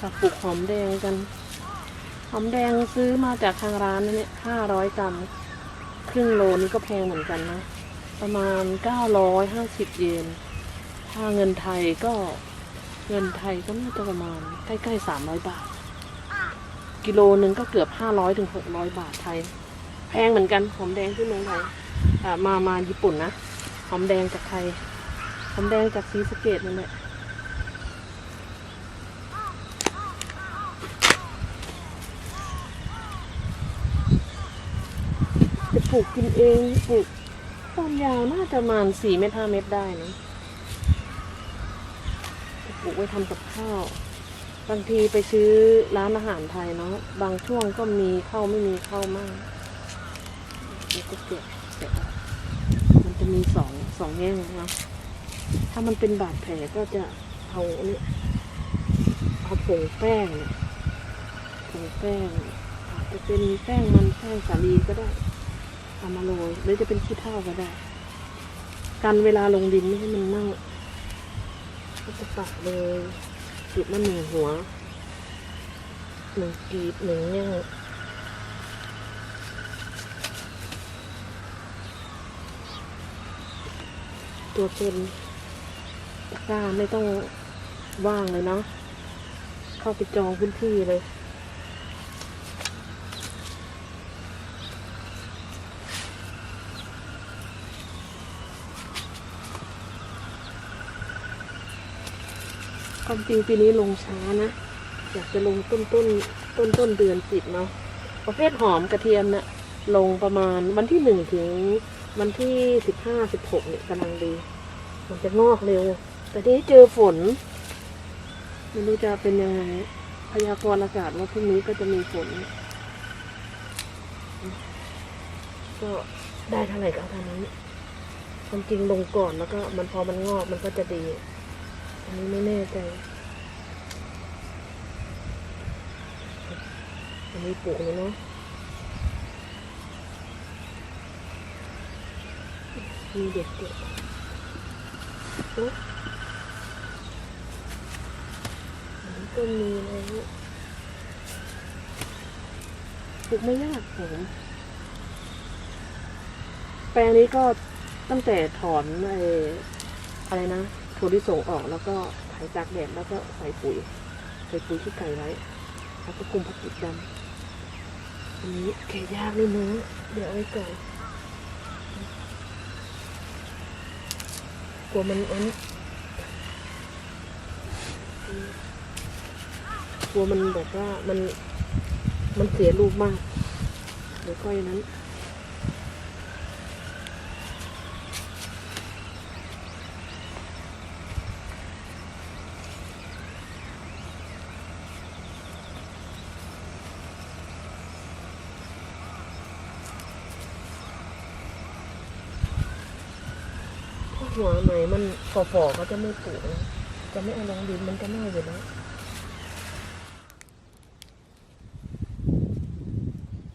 ค่ะปลูกหอมแดงกัน หอมแดงซื้อมาจากทางร้านนี่ห้าร้อยกรัมครึ่งโลนี่ก็แพงเหมือนกันนะ ประมาณเก้าร้อยห้าสิบเยน ถ้าเงินไทยก็เงินไทยก็น่าจะประมาณใกล้ๆสามร้อยบาท กิโลหนึ่งก็เกือบห้าร้อยถึงหกร้อยบาทไทย แพงเหมือนกันหอมแดงที่เมืองไทยอะมามาญี่ปุ่นนะหอมแดงจากไทยหอมแดงจากซีสเกตนั่นแหละ จะป ลูกกินเองปลูกความยาวน่าจะประมาณสี่เมตรห้าเมตรได้นะปลูกไว้ทำกับข้าว บางทีไปซื้อร้านอาหารไทยเนาะบางช่วงก็มีข้าวไม่มีข้าวมากแล้วก็เก็บเสร็จแล้วมันจะมีสองสองแง่งนะถ้ามันเป็นบาดแผลก็จะเอาอันนี้เอาผงแป้งเนี่ยผงแป้งอาจจะเป็นแป้งมันแป้งสาลีก็ได้ เอามาโรยหรือจะเป็นขี้เถ้าก็ได้ กันเวลาลงดินไม่ให้มันเน่าก็จะปักเลยจุดละหนึ่งหัวหนึ่งกีบหนึ่งแง่งตัวเป็นตะกร้าไม่ต้องว่างเลยเนาะเข้าไปจองพื้นที่เลย ความจริงปีนี้ลงช้านะ อยากจะลงต้นต้นต้นต้นเดือนสิบเนาะประเภทหอมกระเทียมเนี่ยลงประมาณวันที่หนึ่งถึงวันที่สิบห้าสิบหกเนี่ยกำลังดี มันจะงอกเร็ว แต่ทีนี้เจอฝนไม่รู้จะเป็นยังไงพยากรณ์อากาศว่าพรุ่งนี้ก็จะมีฝนก็ได้เท่าไหร่ก็เอาเท่านั้นความจริงลงก่อนแล้วก็มันพอมันงอกมันก็จะดี อันนี้ไม่แน่ใจอันนี้ปลูกเลยเนาะมีเด็กเด็กโอ๊ะอันนี้ก็มีแล้วปลูกไม่ยากผมแปลงนี้ก็ตั้งแต่ถอนไอ้อะไรนะ ถั่วลิสงออกแล้วก็ไถจากแดดแล้วก็ใส่ปุ๋ย ใส่ปุ๋ยที่ไก่ไว้ แล้วก็คุมพลาสติกดำอันนี้แกะยากเลยนะเดี๋ยวไว้ก่อนกลัวมันอันกลัวมันแบบว่ามันมันเสียรูปมากเดี๋ยวค่อยนั้น หัวไหนมันฝ่อๆก็จะไม่ปลูกนะจะไม่เอาลงดินมันจะเน่าอยู่แล้ว